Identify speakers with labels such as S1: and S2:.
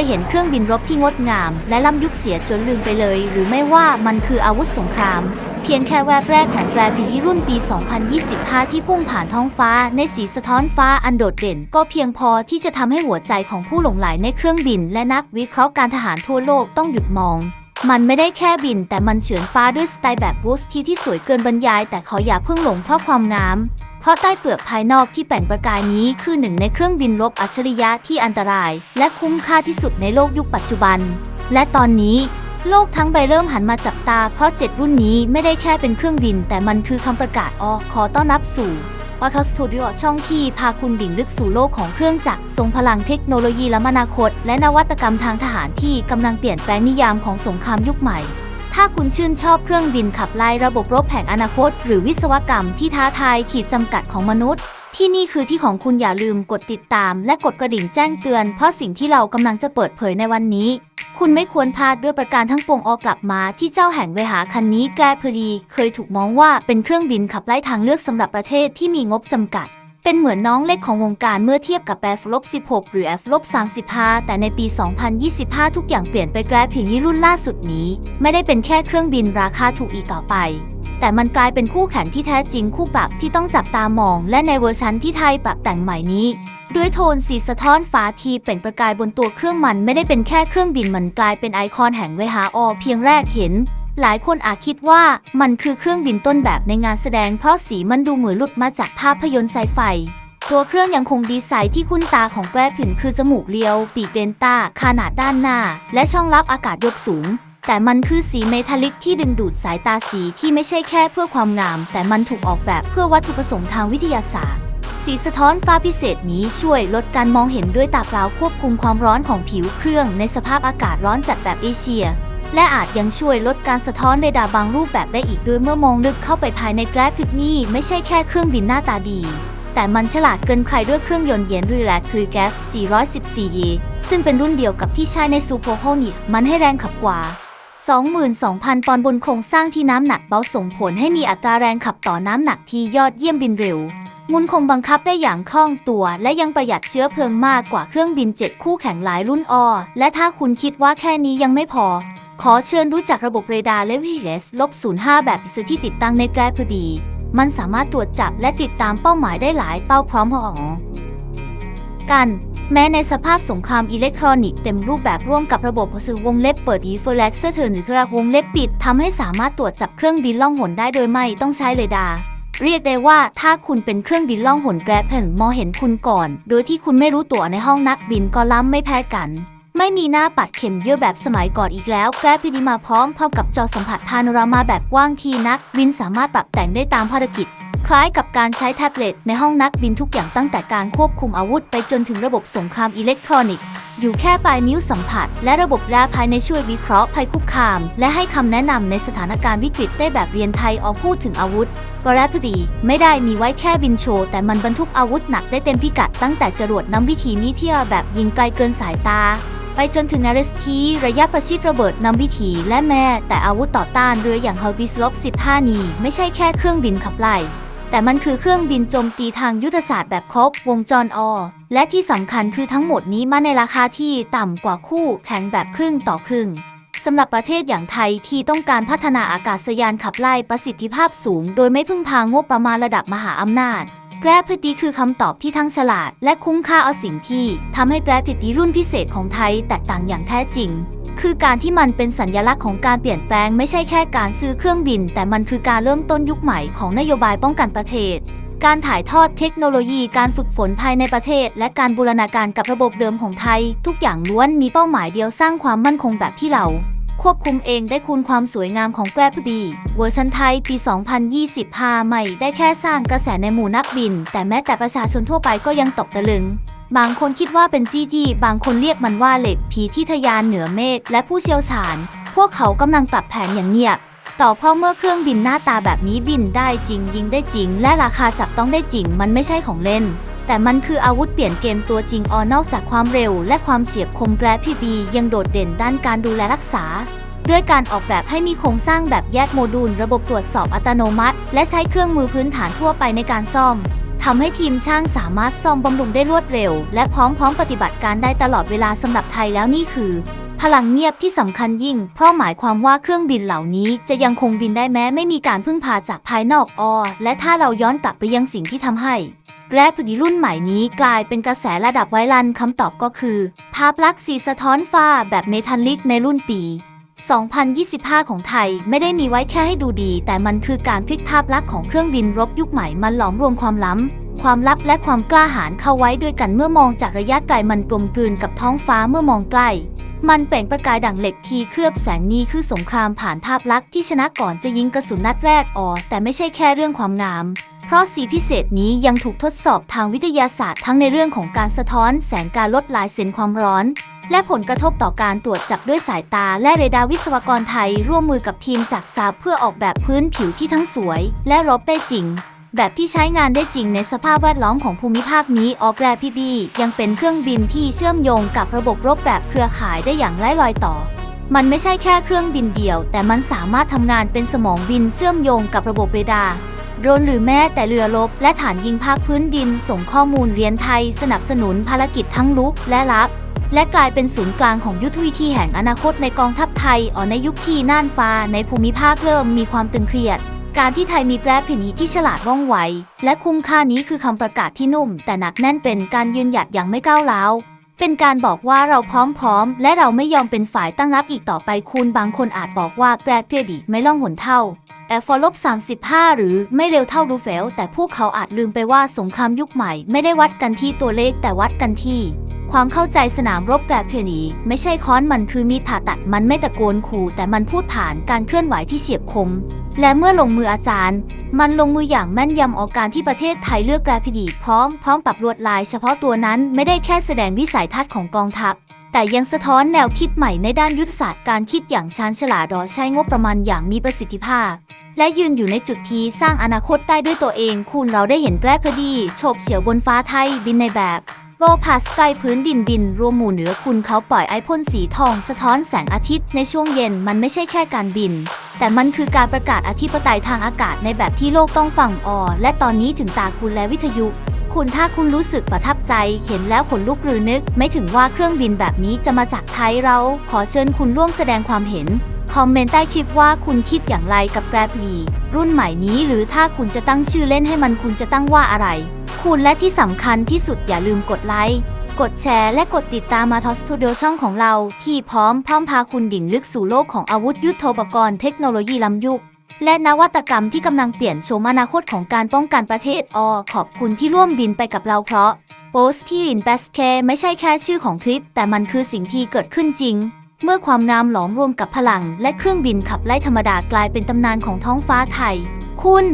S1: ยเห็นเครื่องบินรบที่งดงาม และล้ำยุคเสียจนลืมไปเลย หรือไม่ว่ามันคืออาวุธสงคราม เพียงแค่แวบแรกของแปรพีรุ่นปี 2025 ที่พุ่งผ่านท้องฟ้าในสีสะท้อนฟ้าอันโดดเด่น ก็เพียงพอที่จะทำให้หัวใจของผู้หลงไหลในเครื่องบิน และนักวิเคราะห์การทหารทั่วโลกต้องหยุดมองมันไม่ได้แค่บินแต่มันเฉือนฟ้าด้วยสไตล์แบบบูสที่ที่สวยเกินบรรยาย แต่ขออย่าเพิ่งหลงเพราะความงาม เพราะใต้เปลือกภายนอกที่แป่งประกายนี้คือหนึ่งในเครื่องบินรบอัจฉริยะที่อันตราย และคุ้มค่าที่สุดในโลกยุคปัจจุบัน และตอนนี้โลกทั้งใบเริ่มหันมาจับตาเพราะเจ็ดรุ่นนี้ไม่ได้แค่เป็นเครื่องบิน แต่มันคือคำประกาศออขอต้อนรับสู่ออทสตูดิโอช่องที่พาคุณดิ่งลึกสู่โลกของเครื่องจักรทรงพลังเทคโนโลยีล้ำอนาคต และนวัตกรรมทางทหารที่กำลังเปลี่ยนแปลงนิยามของสงครามยุคใหม่ ถ้าคุณชื่นชอบเครื่องบินขับไล่ระบบรบแห่งอนาคต หรือวิศวกรรมที่ท้าทายขีดจำกัดของมนุษย์ ที่นี่คือที่ของคุณอย่าลืมกดติดตาม และกดกระดิ่งแจ้งเตือน เพราะสิ่งที่เรากำลังจะเปิดเผยในวันนี้ คุณไม่ควรพลาดด้วยประการทั้งปวงออกกลับมาที่เจ้าแห่งเวหาคันนี้แกลพอดี เคยถูกมองว่าเป็นเครื่องบินขับไล่ทางเลือกสำหรับประเทศที่มีงบจำกัด เป็นเหมือนน้องเล็กของวงการเมื่อเทียบกับ F ลบ16 หรือ F ลบ35 แต่ในปี 2025 ทุกอย่างเปลี่ยนไปแกลเพียงยี่รุ่นล่าสุดนี้ ไม่ได้เป็นแค่เครื่องบินราคาถูกอีกต่อไปแต่มันกลายเป็นคู่แข่งที่แท้จริงคู่ปรับที่ต้องจับตามอง และในเวอร์ชันที่ไทยปรับแต่งใหม่นี้ ด้วยโทนสีสะท้อนฟ้าทีเปล่งประกายบนตัวเครื่องมันไม่ได้เป็นแค่เครื่องบินมันกลายเป็นไอคอนแห่งเวหาอเพียงแรกเห็น หลายคนอาจคิดว่ามันคือเครื่องบินต้นแบบในงานแสดงเพราะสีมันดูเหมือนหลุดมาจากภาพยนตร์ไซไฟ ตัวเครื่องยังคงดีไซน์ที่คุ้นตาของแกรผินคือจมูกเรียว ปีกเดนตาขนาดด้านหน้า และช่องรับอากาศยกสูง แต่มันคือสีเมทัลลิกที่ดึงดูดสายตาสีที่ไม่ใช่แค่เพื่อความงาม แต่มันถูกออกแบบเพื่อวัตถุประสงค์ทางวิทยาศาสตร์สีสะท้อนฟ้าพิเศษนี้ช่วยลดการมองเห็นด้วยตาเปล่าควบคุมความร้อนของผิวเครื่องในสภาพอากาศร้อนจัดแบบเอเชีย และอาจยังช่วยลดการสะท้อนเรดาร์บางรูปแบบได้อีกด้วยเมื่อมองลึกเข้าไปภายในแกลฟิกนี่ไม่ใช่แค่เครื่องบินหน้าตาดี แต่มันฉลาดเกินใครด้วยเครื่องยนต์เย็นรีแลกคือแก๊ส 414E ซึ่งเป็นรุ่นเดียวกับที่ใช้ในซูโปโฮนิมันให้แรงขับกว่า 22,000 ปอนด์บนโครงสร้างที่น้ำหนักเบาส่งผลให้มีอัตราแรงขับต่อน้ำหนักที่ยอดเยี่ยมบินเร็วมุนคงบังคับได้อย่างคล่องตัว และยังประหยัดเชื้อเพลิงมากกว่าเครื่องบินเจ็ตคู่แข่งหลายรุ่นออและถ้าคุณคิดว่าแค่นี้ยังไม่พอ ขอเชิญรู้จักระบบเรดาร์และ VHS ลบ05 แบบอิสที่ติดตั้งในแกลพอดี มันสามารถตรวจจับและติดตามเป้าหมายได้หลายเป้าพร้อมหอกัน แม้ในสภาพสงครามอิเล็กทรอนิกส์เต็มรูปแบบร่วมกับระบบสื่อวงเล็บเปิด e f o r a x เถื่อนหรือเครื่องวงเล็บปิดทำให้สามารถตรวจจับเครื่องบินล่องหนได้โดยไม่ต้องใช้เรดาร์เรียกได้ว่าถ้าคุณเป็นเครื่องบินล่องหนแกรเพนมองเห็นคุณก่อน โดยที่คุณไม่รู้ตัวในห้องนักบินก็ล้ำไม่แพ้กัน ไม่มีหน้าปัดเข็มเยอะแบบสมัยก่อนอีกแล้ว แกรบพิดีมาพร้อมพร้อมกับจอสัมผัสพาโนรามาแบบกว้างที่นักบินสามารถปรับแต่งได้ตามภารกิจ คล้ายกับการใช้แท็บเล็ตในห้องนักบินทุกอย่างตั้งแต่การควบคุมอาวุธไปจนถึงระบบสงครามอิเล็กทรอนิกส์อยู่แค่ปลายนิ้วสัมผัส และระบบแรภายในช่วยวิเคราะห์ภัยคุกคาม และให้คำแนะนำในสถานการณ์วิกฤตได้แบบเรียนไทยออกพูดถึงอาวุธก็แรพอดีไม่ได้มีไว้แค่บินโชว์แต่มันบรรทุกอาวุธหนักได้เต็มพิกัดตั้งแต่จรวดน้ำวิถีนิเทียแบบยิงไกลเกินสายตา ไปจนถึงอาร์สทีระยะประชิดระเบิดนำวิถีและแม่แต่อาวุธต่อต้านเรืออย่างเฮอร์บิสลบ15 นีไม่ใช่แค่เครื่องบินขับไล่แต่มันคือเครื่องบินโจมตีทางยุทธศาสตร์แบบครบวงจรอและที่สำคัญคือทั้งหมดนี้มาในราคาที่ต่ำกว่าคู่แข่งแบบครึ่งต่อครึ่งสำหรับประเทศอย่างไทยที่ต้องการพัฒนาอากาศยานขับไล่ประสิทธิภาพสูง โดยไม่พึ่งพางบประมาณระดับมหาอำนาจ แกรพดีคือคำตอบที่ทั้งฉลาด และคุ้มค่าเอาสิ่งที่ทำให้แกรพดีรุ่นพิเศษของไทยแตกต่างอย่างแท้จริง คือการที่มันเป็นสัญลักษณ์ของการเปลี่ยนแปลงไม่ใช่แค่การซื้อเครื่องบิน แต่มันคือการเริ่มต้นยุคใหม่ของนโยบายป้องกันประเทศ การถ่ายทอดเทคโนโลยีการฝึกฝนภายในประเทศ และการบูรณาการกับระบบเดิมของไทย ทุกอย่างล้วนมีเป้าหมายเดียวสร้างความมั่นคงแบบที่เรา ควบคุมเองได้คุณความสวยงามของแกรพดีเวอร์ชันไทยปี 2025ไม่ได้แค่สร้างกระแสในหมู่นักบิน แต่แม้แต่ประชาชนทั่วไปก็ยังตกตะลึง บางคนคิดว่าเป็นซีจีบางคนเรียกมันว่าเหล็กผีที่ทะยานเหนือเมฆและผู้เชี่ยวชาญ พวกเขากำลังปรับแผนอย่างเงียบต่อเพราะเมื่อเครื่องบินหน้าตาแบบนี้บินได้จริงยิงได้จริง และราคาจับต้องได้จริง มันไม่ใช่ของเล่น แต่มันคืออาวุธเปลี่ยนเกมตัวจริงออนอกจากความเร็ว และความเฉียบคมแกรพีบียังโดดเด่นด้านการดูแลรักษา ด้วยการออกแบบให้มีโครงสร้างแบบแยกโมดูล ระบบตรวจสอบอัตโนมัติ และใช้เครื่องมือพื้นฐานทั่วไปในการซ่อมททำให้ทีมช่างสามารถซ่อมบำรุงได้รวดเร็ว และพร้อมพร้อมปฏิบัติการได้ตลอดเวลาสำหรับไทยแล้วนี่คือ พลังเงียบที่สำคัญยิ่ง เพราะหมายความว่าเครื่องบินเหล่านี้จะยังคงบินได้แม้ไม่มีการพึ่งพาจากภายนอกออและถ้าเราย้อนกลับไปยังสิ่งที่ทำให้ แรปดีรุ่นใหม่นี้กลายเป็นกระแสระดับไวรัลคำตอบก็คือ ภาพลักษณ์สีสะท้อนฟ้าแบบเมทัลลิกในรุ่นปี 2025 ของไทยไม่ได้มีไว้แค่ให้ดูดี แต่มันคือการพลิกภาพลักษณ์ของเครื่องบินรบยุคใหม่มันหลอมรวมความล้ำ ความลับและความกล้าหาญเข้าไว้ด้วยกันเมื่อมองจากระยะไกลมันกลมกลืนกับท้องฟ้าเมื่อมองใกล้ มันเปล่งประกายดั่งเหล็กทีเคลือบแสงนี้คือสงครามผ่านภาพลักษณ์ที่ชนะก่อนจะยิงกระสุนนัดแรกออแต่ไม่ใช่แค่เรื่องความงาม เพราะสีพิเศษนี้ยังถูกทดสอบทางวิทยาศาสตร์ทั้งในเรื่องของการสะท้อน แสงการลดลายเส้นความร้อน และผลกระทบต่อการตรวจจับด้วยสายตา และเรดาร์วิศวกรไทย ร่วมมือกับทีมจากซาเพื่อออกแบบพื้นผิวที่ทั้งสวย และรบได้จริง แบบที่ใช้งานได้จริงในสภาพแวดล้อมของภูมิภาคนี้ออกแรพีบียังเป็นเครื่องบินที่เชื่อมโยงกับระบบรบแบบเครือข่ายได้อย่างไร้รอยต่อ มันไม่ใช่แค่เครื่องบินเดียว แต่มันสามารถทำงานเป็นสมองบินเชื่อมโยงกับระบบเรดาร์โดรนหรือแม้แต่เรือรบและฐานยิงภาคพื้นดิน ส่งข้อมูลเรียนไทย สนับสนุนภารกิจทั้งลุกและลับ และกลายเป็นศูนย์กลางของยุทธวิธีแห่งอนาคตในกองทัพไทยออในยุคที่น่านฟ้าในภูมิภาคเริ่มมีความตึงเครียด การที่ไทยมีแปรผินีที่ฉลาดว่องไว และคุ้มค่านี้คือคำประกาศที่นุ่ม แต่หนักแน่นเป็นการยืนหยัดอย่างไม่ก้าวร้าวเป็นการบอกว่าเราพร้อมๆ และเราไม่ยอมเป็นฝ่ายตั้งรับอีกต่อไปคุณบางคนอาจบอกว่าแปรเพียดีไม่ล่องหนเท่าแอร์ฟอลลบ35 หรือไม่เร็วเท่ารูเฟล แต่พวกเขาอาจลืมไปว่าสงครามยุคใหม่ไม่ได้วัดกันที่ตัวเลขแต่วัดกันที่ ความเข้าใจสนามรบแบบเพนีไม่ใช่ค้อนมันคือมีดผ่าตัดมันไม่ตะโกนขู่แต่มันพูดผ่านการเคลื่อนไหวที่เฉียบคม และเมื่อลงมืออาจารย์ มันลงมืออย่างแม่นยำออกการที่ประเทศไทยเลือกแกรพิดีพร้อมพร้อมปรับลวดลายเฉพาะตัวนั้นไม่ได้แค่แสดงวิสัยทัศน์ของกองทัพ แต่ยังสะท้อนแนวคิดใหม่ในด้านยุทธศาสตร์การคิดอย่างชาญฉลาดรอใช้งบประมาณอย่างมีประสิทธิภาพ และยืนอยู่ในจุดที่สร้างอนาคตได้ด้วยตัวเอง คุณเราได้เห็นแปรคดีโฉบเฉี่ยวบนฟ้าไทยบินในแบบโลพาสไกลพื้นดินบิน รวมหมู่เหนือคุณเขาปล่อยไอพ่นสีทองสะท้อนแสงอาทิตย์ในช่วงเย็นมันไม่ใช่แค่การบิน แต่มันคือการประกาศอธิปไตยทางอากาศในแบบที่โลกต้องฟังออ และตอนนี้ถึงตาคุณและวิทยุ คุณถ้าคุณรู้สึกประทับใจ เห็นแล้วขนลุกหรือนึก ไม่ถึงว่าเครื่องบินแบบนี้จะมาจากไทยเรา ขอเชิญคุณร่วมแสดงความเห็น คอมเมนต์ใต้คลิปว่าคุณคิดอย่างไรกับแกรบลีรุ่นใหม่นี้ หรือถ้าคุณจะตั้งชื่อเล่นให้มันคุณจะตั้งว่าอะไร คุณและที่สำคัญที่สุดอย่าลืมกดไลค์ กดแชร์และกดติดตามมาทอสตูดิโอช่องของเรา ที่พร้อมพร้อมพาคุณดิ่งลึกสู่โลกของอาวุธยุทโธปกรณ์เทคโนโลยีล้ำยุค และนวัตกรรมที่กำลังเปลี่ยนโฉมอนาคตของการป้องกันประเทศอขอบคุณที่ร่วมบินไปกับเราเพราะโปสที่ลินแบสเคไม่ใช่แค่ชื่อของคลิป แต่มันคือสิ่งที่เกิดขึ้นจริง เมื่อความงามหลอมรวมกับพลัง และเครื่องบินขับไล่ธรรมดากลายเป็นตำนานของท้องฟ้าไทย คุณ